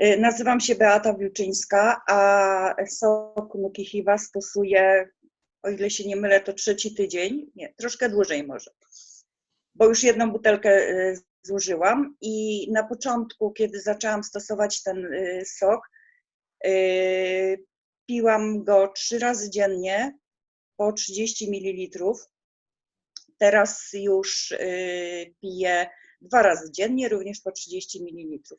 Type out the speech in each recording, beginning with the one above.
Y, Nazywam się Beata Wilczyńska, a sok Nuki Hiwa stosuję, o ile się nie mylę, to trzeci tydzień, nie, troszkę dłużej może, bo już jedną butelkę y, zużyłam i na początku, kiedy zaczęłam stosować ten y, sok, piłam go trzy razy dziennie po 30 ml. Teraz już piję dwa razy dziennie, również po 30 ml.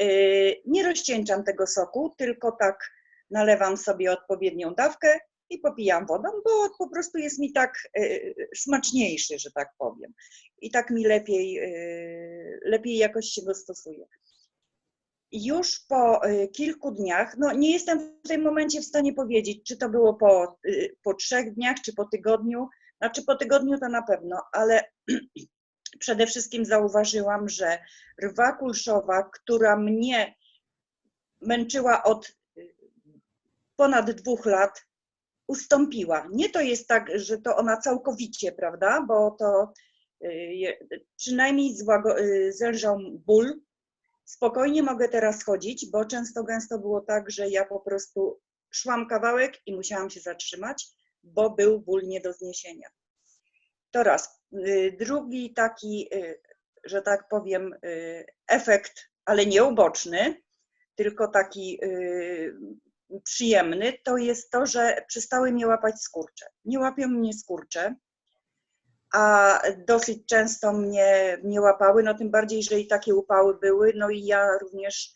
Y, Nie rozcieńczam tego soku, tylko tak nalewam sobie odpowiednią dawkę i popijam wodą, bo po prostu jest mi tak y, smaczniejszy, że tak powiem. I tak mi lepiej, y, lepiej jakoś się go stosuje. Już po kilku dniach, no nie jestem w tym momencie w stanie powiedzieć, czy to było po, po trzech dniach, czy po tygodniu. Znaczy po tygodniu to na pewno, ale przede wszystkim zauważyłam, że rwa kulszowa, która mnie męczyła od y, ponad dwóch lat, ustąpiła. Nie to jest tak, że to ona całkowicie, prawda, bo to y, przynajmniej złago- y, zelżał ból. Spokojnie mogę teraz chodzić, bo często gęsto było tak, że ja po prostu szłam kawałek i musiałam się zatrzymać, bo był ból nie do zniesienia. To raz. Y, Drugi taki, y, że tak powiem, y, efekt, ale nie uboczny, tylko taki przyjemny, to jest to, że przestały mnie łapać skurcze. Nie łapią mnie skurcze, a dosyć często mnie, mnie łapały, no tym bardziej, że i takie upały były, no i ja również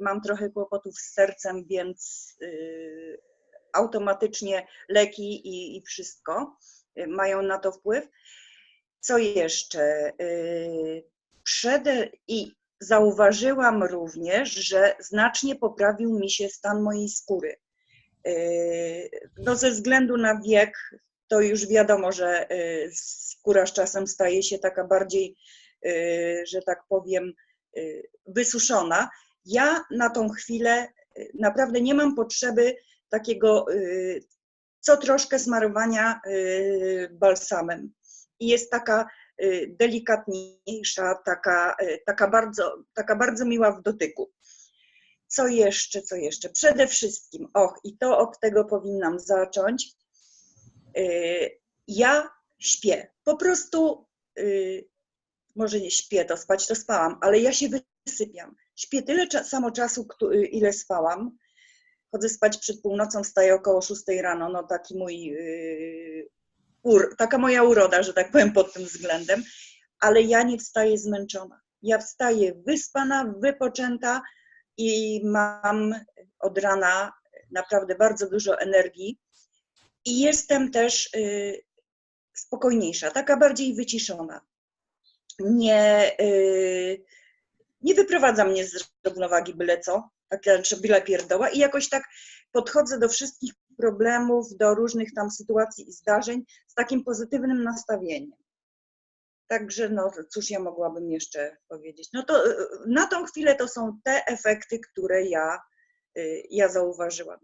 mam trochę kłopotów z sercem, więc automatycznie leki i, i wszystko mają na to wpływ. Co jeszcze? Y, Przede i zauważyłam również, że znacznie poprawił mi się stan mojej skóry. Y, No ze względu na wiek, to już wiadomo, że y, skóra z czasem staje się taka bardziej, że tak powiem, wysuszona. Ja na tą chwilę naprawdę nie mam potrzeby takiego co troszkę smarowania y, balsamem. I jest taka y, delikatniejsza, taka, y, taka, bardzo, taka bardzo miła w dotyku. Co jeszcze, co jeszcze? Przede wszystkim, och, i to od tego powinnam zacząć. Ja śpię. Po prostu, może nie śpię, to spać to spałam, ale ja się wysypiam. Śpię tyle samo czasu, ile spałam. Chodzę spać przed północą, wstaję około 6 rano. No taki mój, y, ur, taka moja uroda, że tak powiem pod tym względem. Ale ja nie wstaję zmęczona. Ja wstaję wyspana, wypoczęta i mam od rana naprawdę bardzo dużo energii. I jestem też y, spokojniejsza, taka bardziej wyciszona. Nie, y, nie wyprowadza mnie z równowagi byle co, tak, znaczy byle pierdoła i jakoś tak podchodzę do wszystkich problemów, do różnych tam sytuacji i zdarzeń z takim pozytywnym nastawieniem. Także no cóż ja mogłabym jeszcze powiedzieć. No to y, na tą chwilę to są te efekty, które ja, y, ja zauważyłam.